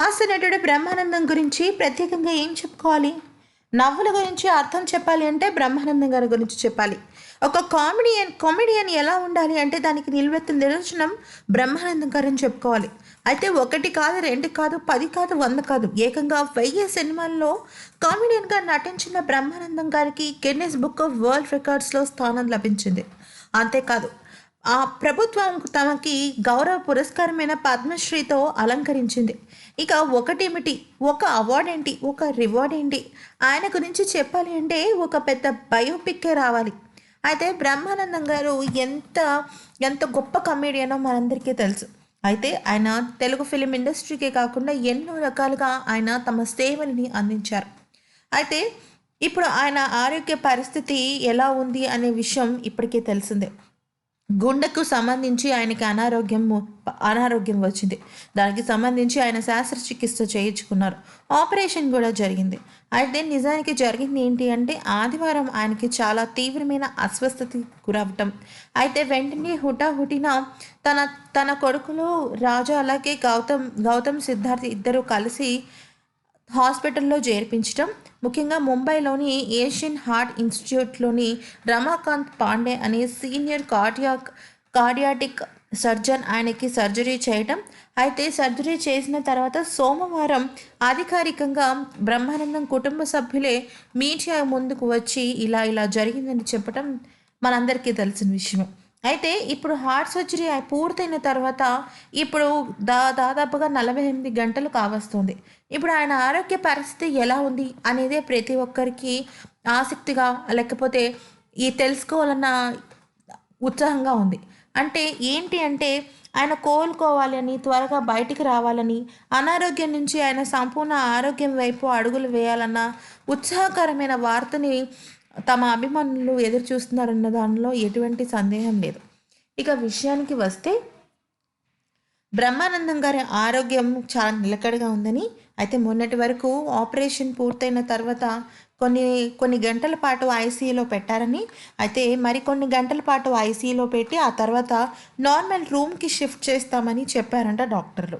హాస్య నటుడు బ్రహ్మానందం గురించి ప్రత్యేకంగా ఏం చెప్పుకోవాలి? నవ్వుల గురించి అర్థం చెప్పాలి అంటే బ్రహ్మానందం గారి గురించి చెప్పాలి. ఒక కామెడియన్ కామెడియన్ ఎలా ఉండాలి అంటే దానికి నిలువెత్తిన నిదర్శనం బ్రహ్మానందం గారని చెప్పుకోవాలి. అయితే ఒకటి కాదు రెండు కాదు పది కాదు వంద కాదు. ఏకంగా వెయ్యి సినిమాల్లో కామెడియన్గా నటించిన బ్రహ్మానందం గారికి గిన్నెస్ బుక్ ఆఫ్ వరల్డ్ రికార్డ్స్లో స్థానం లభించింది. అంతేకాదు ఆ ప్రభుత్వం తమకి గౌరవ పురస్కారమైన పద్మశ్రీతో అలంకరించింది. ఇక ఒకటేమిటి? ఒక అవార్డ్ ఏంటి? ఒక రివార్డ్ ఏంటి? ఆయన గురించి చెప్పాలి అంటే ఒక పెద్ద బయోపిక్కే రావాలి. అయితే బ్రహ్మానందం గారు ఎంత ఎంత గొప్ప కమేడియనో మనందరికీ తెలుసు. అయితే ఆయన తెలుగు ఫిలిం ఇండస్ట్రీకే కాకుండా ఎన్నో రకాలుగా ఆయన తమ సేవల్ని అందించారు. అయితే ఇప్పుడు ఆయన ఆరోగ్య పరిస్థితి ఎలా ఉంది అనే విషయం ఇప్పటికే తెలిసిందే. గుండెకు సంబంధించి ఆయనకి అనారోగ్యం అనారోగ్యం వచ్చింది. దానికి సంబంధించి ఆయన శస్త్రచికిత్స చేయించుకున్నారు. ఆపరేషన్ కూడా జరిగింది. అయితే నిజానికి జరిగింది ఏంటి అంటే ఆదివారం ఆయనకి చాలా తీవ్రమైన అస్వస్థత గురవటం అయితే వెంటనే హుటాహుటిన తన తన కొడుకులు రాజు అలాగే గౌతమ్ గౌతమ్ సిద్ధార్థ్ ఇద్దరు కలిసి హాస్పిటల్లో చేర్పించడం ముఖ్యంగా ముంబైలోని ఏషియన్ హార్ట్ ఇన్స్టిట్యూట్లోని రమాకాంత్ పాండే అనే సీనియర్ కార్డియాక్ కార్డియాటిక్ సర్జన్ ఆయనకి సర్జరీ చేయడం అయితే సర్జరీ చేసిన తర్వాత సోమవారం అధికారికంగా బ్రహ్మానందం కుటుంబ సభ్యులే మీడియా ముందుకు వచ్చి ఇలా ఇలా జరిగిందని చెప్పడం మనందరికీ తెలిసిన విషయం అయితే ఇప్పుడు హార్ట్ సర్జరీ అయి- పూర్తయిన తర్వాత ఇప్పుడు దా దాదాపుగా నలభై ఎనిమిది గంటలు కావస్తుంది. ఇప్పుడు ఆయన ఆరోగ్య పరిస్థితి ఎలా ఉంది అనేదే ప్రతి ఒక్కరికి ఆసక్తిగా లేకపోతే ఈ తెలుసుకోవాలన్న ఉత్సాహంగా ఉంది. అంటే ఏంటి అంటే ఆయన కోలుకోవాలని త్వరగా బయటికి రావాలని అనారోగ్యం నుంచి ఆయన సంపూర్ణ ఆరోగ్యం వైపు అడుగులు వేయాలన్న ఉత్సాహకరమైన వార్తని తమ అభిమానులు ఎదురు చూస్తున్నారన్న దానిలో ఎటువంటి సందేహం లేదు. ఇక విషయానికి వస్తే బ్రహ్మానందం గారి ఆరోగ్యం చాలా నిలకడగా ఉందని అయితే మొన్నటి వరకు ఆపరేషన్ పూర్తయిన తర్వాత కొన్ని కొన్ని గంటల పాటు ఐసీయూలో పెట్టారని అయితే మరికొన్ని గంటల పాటు ఐసీయూలో పెట్టి ఆ తర్వాత నార్మల్ రూమ్కి షిఫ్ట్ చేస్తామని చెప్పారంట డాక్టర్లు.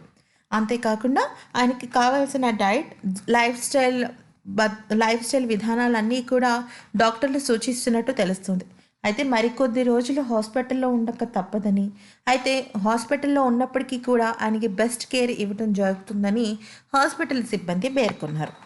అంతేకాకుండా ఆయనకి కావాల్సిన diet life style bad life style విధానాలన్నీ కూడా డాక్టర్లు సూచిస్తున్నట్టు తెలుస్తుంది. అయితే మరికొద్ది రోజులు హాస్పిటల్లో ఉండక తప్పదని అయితే హాస్పిటల్లో ఉన్నప్పటికీ కూడా ఆయనకి బెస్ట్ కేర్ ఇవ్వడం జరుగుతుందని హాస్పిటల్ సిబ్బంది పేర్కొన్నారు